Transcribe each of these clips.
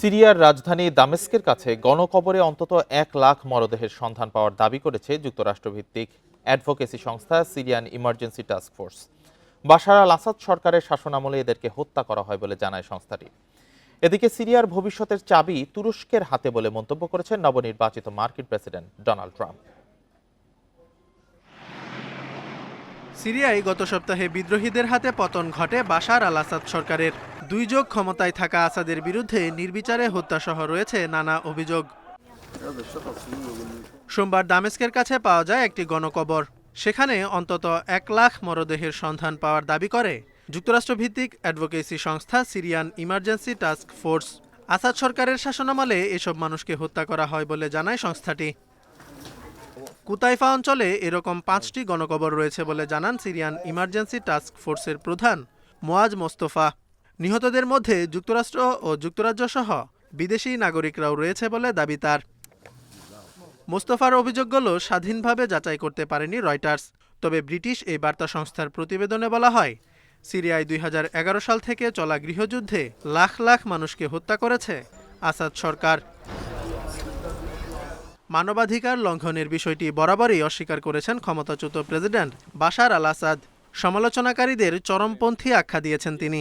সিরিয়ার রাজধানী দামেস্কের কাছে গণকবরে অন্তত এক লাখ মরদেহের সন্ধান পাওয়ার দাবি করেছে যুক্তরাষ্ট্রভিত্তিক অ্যাডভোকেসি সংস্থা Syrian emergency task force. Bashar al Assad সরকারের শাসনামলে এদেরকে হত্যা করা হয় বলে জানায় সংস্থাটি। এদিকে সিরিয়ার ভবিষ্যতের চাবি তুরস্কের হাতে বলে মন্তব্য করেছেন নবনির্বাচিত মার্কিন প্রেসিডেন্ট ডোনাল্ড ট্রাম্প। সিরিয়ায় গত সপ্তাহে বিদ্রোহীদের হাতে পতন ঘটে বাশার আল আসাদ সরকারের। দুই যোগ ক্ষমতায় থাকা আসাদের বিরুদ্ধে নির্বিচারে হত্যাসহ রয়েছে নানা অভিযোগ। সোমবার দামেস্কের কাছে পাওয়া যায় একটি গণকবর। সেখানে অন্তত এক লাখ মরদেহের সন্ধান পাওয়ার দাবি করে যুক্তরাষ্ট্রভিত্তিক অ্যাডভোকেসি সংস্থা Syrian emergency task force. Assad সরকারের শাসনামলে এসব মানুষকে হত্যা করা হয় বলে জানায় সংস্থাটি। কুতাইফা অঞ্চলে এরকম পাঁচটি গণকবর রয়েছে বলে জানান সিরিয়ান ইমার্জেন্সি টাস্ক ফোর্সের প্রধান মোয়াজ মোস্তফা। নিহতদের মধ্যে যুক্তরাষ্ট্র ও যুক্তরাজ্য সহ বিদেশি নাগরিকরাও রয়েছে বলে দাবি তার। মোস্তফার অভিযোগগুলো স্বাধীনভাবে যাচাই করতে পারেনি রয়টার্স। তবে ব্রিটিশ এই বার্তা সংস্থার প্রতিবেদনে বলা হয়, সিরিয়ায় দুই হাজার এগারো সাল থেকে চলা গৃহযুদ্ধে লাখ লাখ মানুষকে হত্যা করেছে আসাদ সরকার। মানবাধিকার লঙ্ঘনের বিষয়টি বরাবরই অস্বীকার করেছেন ক্ষমতাচ্যুত প্রেসিডেন্ট বাশার আল আসাদ। সমালোচনাকারীদের চরমপন্থী আখ্যা দিয়েছেন তিনি।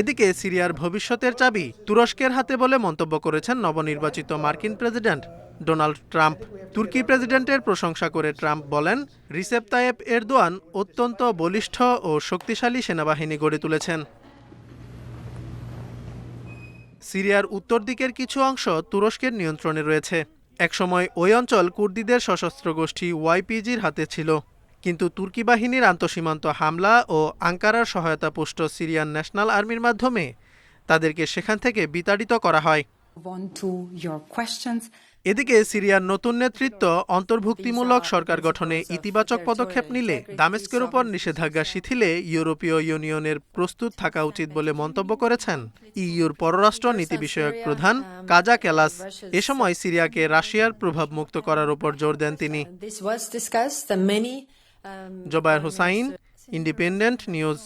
এদিকে সিরিয়ার ভবিষ্যতের চাবি তুরস্কের হাতে বলে মন্তব্য করেছেন নবনির্বাচিত মার্কিন প্রেসিডেন্ট ডোনাল্ড ট্রাম্প। তুর্কি প্রেসিডেন্টের প্রশংসা করে ট্রাম্প বলেন, রিসেপ তায়েব এরদোয়ান অত্যন্ত বলিষ্ঠ ও শক্তিশালী সেনাবাহিনী গড়ে তুলেছেন। সিরিয়ার উত্তর দিকের কিছু অংশ তুরস্কের নিয়ন্ত্রণে রয়েছে। একসময় ওই অঞ্চল কুর্দিদের সশস্ত্র গোষ্ঠী ওয়াইপিজির হাতে ছিল। কিন্তু তুর্কি বাহিনীর আন্তঃসীমান্ত হামলা ও আঙ্কারার সহায়তা পুষ্ট সিরিয়ান ন্যাশনাল আর্মির মাধ্যমে তাদেরকে সেখান থেকে বিতাড়িত করা হয়. এদিকে সিরিয়ার নতুন নেতৃত্ব অন্তর্ভুক্তিমূলক সরকার গঠনে ইতিবাচক পদক্ষেপ নিলে দামেস্কের উপর নিষেধাজ্ঞা শিথিলে ইউরোপীয় ইউনিয়নের প্রস্তুত থাকা উচিত বলে মন্তব্য করেছেন ইইউর পররাষ্ট্র নীতি বিষয়ক প্রধান কাজা কেলাস। এ সময় সিরিয়াকে রাশিয়ার প্রভাব মুক্ত করার উপর জোর দেন তিনি। This was discussed. and Many um, Zobayer Hossain independent news